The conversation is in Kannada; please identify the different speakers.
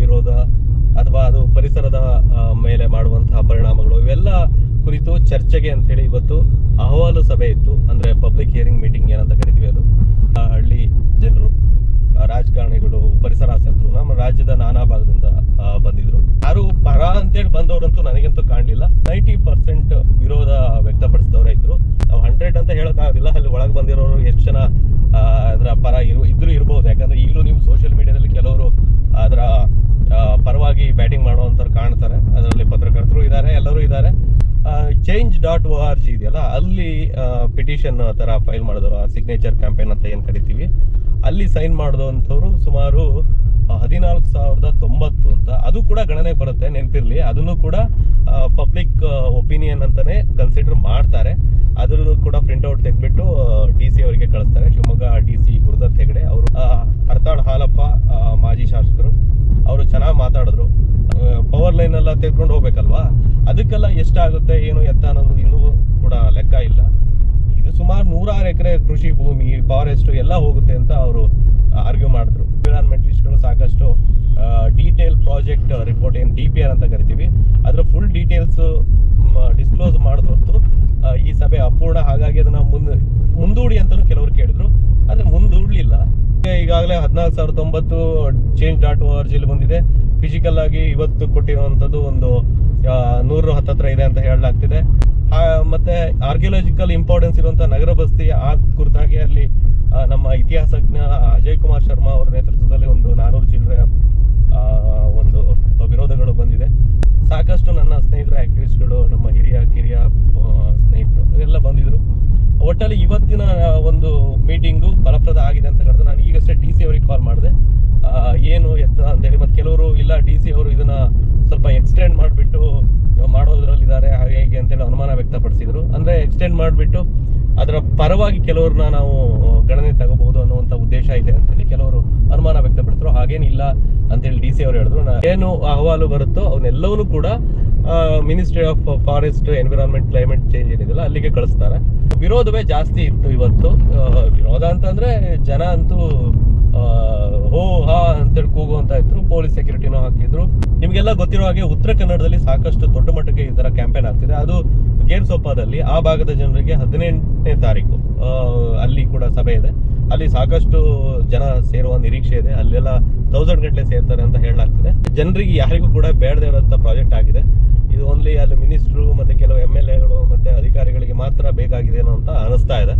Speaker 1: ವಿರೋಧ ಅಥವಾ ಅದು ಪರಿಸರದ ಮೇಲೆ ಮಾಡುವಂತಹ ಪರಿಣಾಮಗಳು ಇವೆಲ್ಲ ಕುರಿತು ಚರ್ಚೆಗೆ ಅಂತೇಳಿ ಇವತ್ತು ಅಹವಾಲು ಸಭೆ ಇತ್ತು. ಅಂದ್ರೆ ಪಬ್ಲಿಕ್ ಹಿಯರಿಂಗ್ ಮೀಟಿಂಗ್ ಏನಂತ ಕರಿತೀವಿ ಅದು. ಹಳ್ಳಿ ಜನರು ರಾಜಕಾರಣಿಗಳು, ಪರಿಸರ ಆಸಕ್ತರು, ನಮ್ಮ ರಾಜ್ಯದ ನಾನಾ ಭಾಗದಿಂದ ಬಂದಿದ್ರು. ಯಾರು ಪರ ಅಂತೇಳಿ ಬಂದವರಂತೂ ನನಗಂತೂ ಕಾಣಲಿಲ್ಲ. ನೈಂಟಿ ಪರ್ಸೆಂಟ್ ವಿರೋಧ ವ್ಯಕ್ತಪಡಿಸಿದವರೇ ಇದ್ರು. ನಾವು ಹಂಡ್ರೆಡ್ ಅಂತ ಹೇಳೋಕ್ಕಾಗೋದಿಲ್ಲ. ಅಲ್ಲಿ ಒಳಗೆ ಬಂದಿರೋರು ಎಷ್ಟು ಜನ ಆ, ಅದರ ಪರ ಇರು ಇದ್ರು ಇರ್ಬೋದು ಯಾಕಂದ್ರೆ ಈಗಲೂ ನೀವು ಸೋಷಿಯಲ್ ಮೀಡಿಯಾದಲ್ಲಿ ಕೆಲವರು ಅದರ ಆ, ಪರವಾಗಿ ಬ್ಯಾಟಿಂಗ್ ಮಾಡುವಂಥವ್ರು ಕಾಣ್ತಾರೆ ಅದರಲ್ಲಿ ಪತ್ರಕರ್ತರು ಇದ್ದಾರೆ ಎಲ್ಲರೂ ಇದ್ದಾರೆ change dot O R G ಇದೆಯಲ್ಲ ಅಲ್ಲಿ ಪಿಟಿಷನ್ ಥರ ಫೈಲ್ ಮಾಡಿದವರು ಸಿಗ್ನೇಚರ್ ಕ್ಯಾಂಪೇನ್ ಅಂತ ಏನು ಕರಿತೀವಿ. ಅಲ್ಲಿ ಸೈನ್ ಮಾಡಿದಂಥವ್ರು ಸುಮಾರು ಹದಿನಾಲ್ಕು ಸಾವಿರದ ತೊಂಬತ್ತು ಅಂತ. ಅದು ಕೂಡ ಗಣನೆ ಬರುತ್ತೆ ನೆನಪಿರ್ಲಿ. ಅದನ್ನು ಕೂಡ ಪಬ್ಲಿಕ್ ಒಪಿನಿಯನ್ ಅಂತಾನೆ ಕನ್ಸಿಡರ್ ಮಾಡ್ತಾರೆ. ಅದನ್ನು ಕೂಡ ಪ್ರಿಂಟ್ಔಟ್ ತೆಗೆದ್ಬಿಟ್ಟು ಡಿ ಸಿ ಅವರಿಗೆ ಕಳಿಸ್ತಾರೆ. ಶಿವಮೊಗ್ಗ ಡಿ ಸಿ ಗುರುದತ್ ಹೆಗಡೆ ಅವರು ಹರ್ತಾಳ್ ಹಾಲಪ್ಪ ಆ, ಮಾಜಿ ಶಾಸಕರು ಅವರು ಚೆನ್ನಾಗಿ ಮಾತಾಡಿದ್ರು. ಪವರ್ ಲೈನ್ ಎಲ್ಲ ತೆಗೆದುಕೊಂಡು ಹೋಗ್ಬೇಕಲ್ವಾ? ಅದಕ್ಕೆಲ್ಲ ಎಷ್ಟಾಗುತ್ತೆ, ಏನು ಎತ್ತ ಅನ್ನೋದು ಇನ್ನೂ ಕೂಡ ಲೆಕ್ಕ ಇಲ್ಲ. ಇದು ಸುಮಾರು ನೂರಾರು ಎಕರೆ ಕೃಷಿ ಭೂಮಿ ಫಾರೆಸ್ಟ್ ಎಲ್ಲ ಹೋಗುತ್ತೆ ಅಂತ ಅವರು ಆರ್ಗ್ಯೂ ಮಾಡಿದ್ರು. ಎನ್ವಿರಾನ್ಮೆಂಟಲಿಸ್ಟ್ಗಳು ಸಾಕಷ್ಟು ಡೀಟೇಲ್ ಪ್ರಾಜೆಕ್ಟ್ ರಿಪೋರ್ಟ್ ಏನು ಡಿ ಪಿ ಅಂತ ಕರಿತೀವಿ. ಅದರ ಫುಲ್ ಡೀಟೇಲ್ಸ್ ಡಿಸ್ಕ್ಲೋಸ್ ಮಾಡಿದ ಹೊರತು ಈ ಸಭೆ ಅಪೂರ್ಣ. ಹಾಗಾಗಿ ಅದನ್ನ ಮುಂದೆ, ಮುಂದೂಡಿ ಅಂತಲೂ ಕೆಲವರು ಕೇಳಿದ್ರು. ಆದರೆ ಮುಂದೂಡಲಿಲ್ಲ. ಈಗಾಗಲೇ ಹದಿನಾಲ್ಕು ಸಾವಿರದ ಒಂಬತ್ತು ಚೇಂಜ್ ಡಾಟ್ ಓ ಆರ್ ಬಂದಿದೆ. ಫಿಸಿಕಲ್ ಆಗಿ ಇವತ್ತು ಕೊಟ್ಟಿರುವಂಥದ್ದು ಒಂದು ನೂರು ಹತ್ತತ್ರ ಇದೆ ಅಂತ ಹೇಳಲಾಗ್ತಿದೆ. ಮತ್ತೆ ಆರ್ಕಿಯಾಲಜಿಕಲ್ ಇಂಪಾರ್ಟೆನ್ಸ್ ಇರುವಂಥ ನಗರ ಬಸ್ತಿ, ಆ ಕುರಿತಾಗಿ ಅಲ್ಲಿ ನಮ್ಮ ಇತಿಹಾಸಜ್ಞ ಅಜಯ್ ಕುಮಾರ್ ಶರ್ಮಾ ಅವರ ನೇತೃತ್ವದಲ್ಲಿ ಒಂದು ನಾನೂರು ಚಿಲ್ಲರೆ ಒಂದು ವಿರೋಧಗಳು ಬಂದಿದೆ. ಸಾಕಷ್ಟು ನನ್ನ ಸ್ನೇಹಿತರ ಆಕ್ಟಿವಿಸ್ಟ್ಗಳು ನಮ್ಮ ಹಿರಿಯ, ಕಿರಿಯ ಸ್ನೇಹಿತರು, ಎಲ್ಲ ಬಂದಿದ್ರು. ಒಟ್ಟಲ್ಲಿ ಇವತ್ತಿನ ಒಂದು ಮೀಟಿಂಗು ಫಲಪ್ರದ ಆಗಿದೆ ಅಂತ ಹೇಳಿದ್ರೆ ನಾನು ಈಗಷ್ಟೇ ಡಿ ಸಿ ಅವರಿಗೆ ಕಾಲ್ ಮಾಡಿದೆ. ಏನು ಎತ್ತ ಅಂತೇಳಿ ಮತ್ತು ಕೆಲವರು ಇಲ್ಲ ಡಿ ಸಿ ಅವರು ಇದನ್ನ ಸ್ವಲ್ಪ ಎಕ್ಸ್ಟೆಂಡ್ ಮಾಡಿಬಿಟ್ಟು ಮಾಡೋದ್ರಲ್ಲಿದ್ದಾರೆ, ಹಾಗೆ ಹೀಗೆ ಅಂತೇಳಿ ಅನುಮಾನ ವ್ಯಕ್ತಪಡಿಸಿದ್ರು. ಅಂದರೆ ಎಕ್ಸ್ಟೆಂಡ್ ಮಾಡಿಬಿಟ್ಟು ಅದರ ಪರವಾಗಿ ಕೆಲವ್ರನ್ನ ನಾವು ಗಣನೆ ತಗೋಬಹುದು ಅನ್ನುವಂಥ ಉದ್ದೇಶ ಇದೆ ಅಂತೇಳಿ ಕೆಲವರು ಅನುಮಾನ ವ್ಯಕ್ತಪಡಿಸಿದ್ರು. ಹಾಗೇನಿಲ್ಲ ಅಂತೇಳಿ ಡಿ ಸಿ ಅವರು ಹೇಳಿದ್ರು. ಏನು ಅಹವಾಲು ಬರುತ್ತೋ ಅವನ್ನೆಲ್ಲವನ್ನೂ ಕೂಡ ministry of forest environment climate change ಏನಿದೆಯಲ್ಲ, ಅಲ್ಲಿಗೆ ಕಳಿಸ್ತಾರೆ. ವಿರೋಧವೇ ಜಾಸ್ತಿ ಇತ್ತು ಇವತ್ತು. ವಿರೋಧ ಅಂತಂದ್ರೆ ಜನ ಅಂತೂ ಆ, ಹೋ ಅಂತೇಳಿ ಕೂಗುವಂತ ಇದ್ರು ಪೊಲೀಸ್ ಸೆಕ್ಯೂರಿಟಿನೂ ಹಾಕಿದ್ರು. ನಿಮಗೆಲ್ಲ ಗೊತ್ತಿರೋ ಹಾಗೆ ಉತ್ತರ ಕನ್ನಡದಲ್ಲಿ ಸಾಕಷ್ಟು ದೊಡ್ಡ ಮಟ್ಟಕ್ಕೆ ಈ ತರ ಕ್ಯಾಂಪೇನ್ ಆಗ್ತಿದೆ. ಅದು ಗೇರ್ಸೊಪ್ಪದಲ್ಲಿ ಆ ಭಾಗದ ಜನರಿಗೆ ಹದಿನೆಂಟನೇ ತಾರೀಕು ಅಲ್ಲಿ ಕೂಡ ಸಭೆ ಇದೆ. ಅಲ್ಲಿ ಸಾಕಷ್ಟು ಜನ ಸೇರುವ ನಿರೀಕ್ಷೆ ಇದೆ. ಅಲ್ಲೆಲ್ಲ ತೌಸಂಡ್ ಗಂಟಲೆ ಸೇರ್ತಾರೆ ಅಂತ ಹೇಳಲಾಗ್ತಿದೆ. ಜನರಿಗೆ ಯಾರಿಗೂ ಕೂಡ ಬೇಡದೇ ಇರೋಂಥ ಪ್ರಾಜೆಕ್ಟ್ ಆಗಿದೆ. ಇದು ಓನ್ಲಿ ಅಲ್ಲಿ ಮಿನಿಸ್ಟ್ರು ಮತ್ತೆ ಕೆಲವು ಎಂ ಎಲ್ ಎಗಳು ಮತ್ತೆ ಅಧಿಕಾರಿಗಳಿಗೆ ಮಾತ್ರ ಬೇಕಾಗಿದೆ ಅಂತ ಅನಿಸ್ತಾ ಇದೆ.